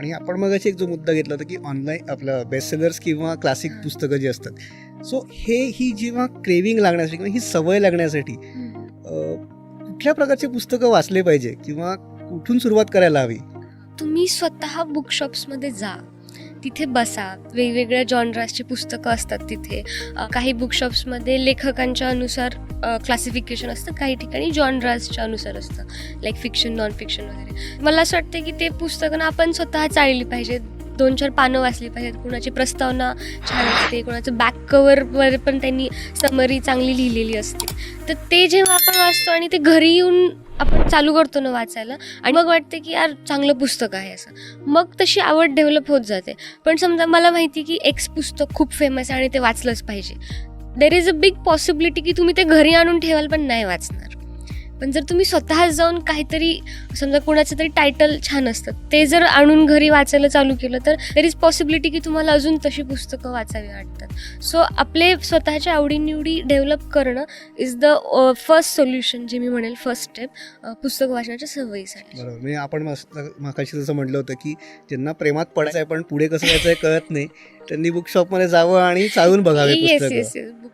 आणि आपण मग एक जो मुद्दा घेतला होता की ऑनलाईन आपलं बेस्टसेलर्स किंवा क्लासिक पुस्तकं जी असतात. सो हे ही जेव्हा क्रेविंग लागण्यासाठी किंवा ही सवय लागण्यासाठी कुठल्या प्रकारचे पुस्तकं वाचले पाहिजे किंवा कुठून सुरुवात करायला हवी? तुम्ही स्वतः बुकशॉप्समध्ये जा. तिथे बसा. वेगवेगळ्या जॉनरासची पुस्तकं असतात तिथे. काही बुकशॉप्समध्ये लेखकांच्या अनुसार क्लासिफिकेशन असतं काही ठिकाणी जॉनरासच्या अनुसार असतं. लाईक फिक्शन नॉन फिक्शन वगैरे. मला असं वाटतं की ते पुस्तकं आपण स्वतः चाळली पाहिजेत दोन चार पानं वाचली पाहिजेत. कुणाची प्रस्तावना छान असते कुणाचं बॅक कवरवर पण त्यांनी समरी चांगली लिहिलेली असते. तर ते जेव्हा आपण वाचतो आणि ते घरी येऊन आपण चालू करतो ना वाचायला आणि मग वाटते की यार चांगलं पुस्तक आहे असं. मग तशी आवड डेव्हलप होत जाते. पण समजा मला माहिती की एक्स पुस्तक खूप फेमस आहे आणि ते वाचलंच पाहिजे. There is a big possibility की तुम्ही ते घरी आणून ठेवाल पण नाही वाचणार. पण जर तुम्ही स्वतः जाऊन काहीतरी समजा कोणाचं तरी टायटल छान असतं ते जर आणून घरी वाचायला चालू केलं तर देर इज पॉसिबिलिटी की तुम्हाला अजून तशी पुस्तकं वाचावी वाटतात. सो आपले स्वतःच्या आवडीनिवडी डेव्हलप करणं इज द फर्स्ट सोल्युशन जे मी म्हणेल फर्स्ट स्टेप पुस्तक वाचण्याच्या सवयीसाठी. बरोबर. म्हणजे आपण मागाशी जसं म्हटलं होतं की ज्यांना प्रेमात पडायचं आहे पण पुढे कसं जायचं आहे कळत नाही त्यांनी बुक शॉपमध्ये जावं आणि चालून बघावे येस पुस्तकं. Yes yes book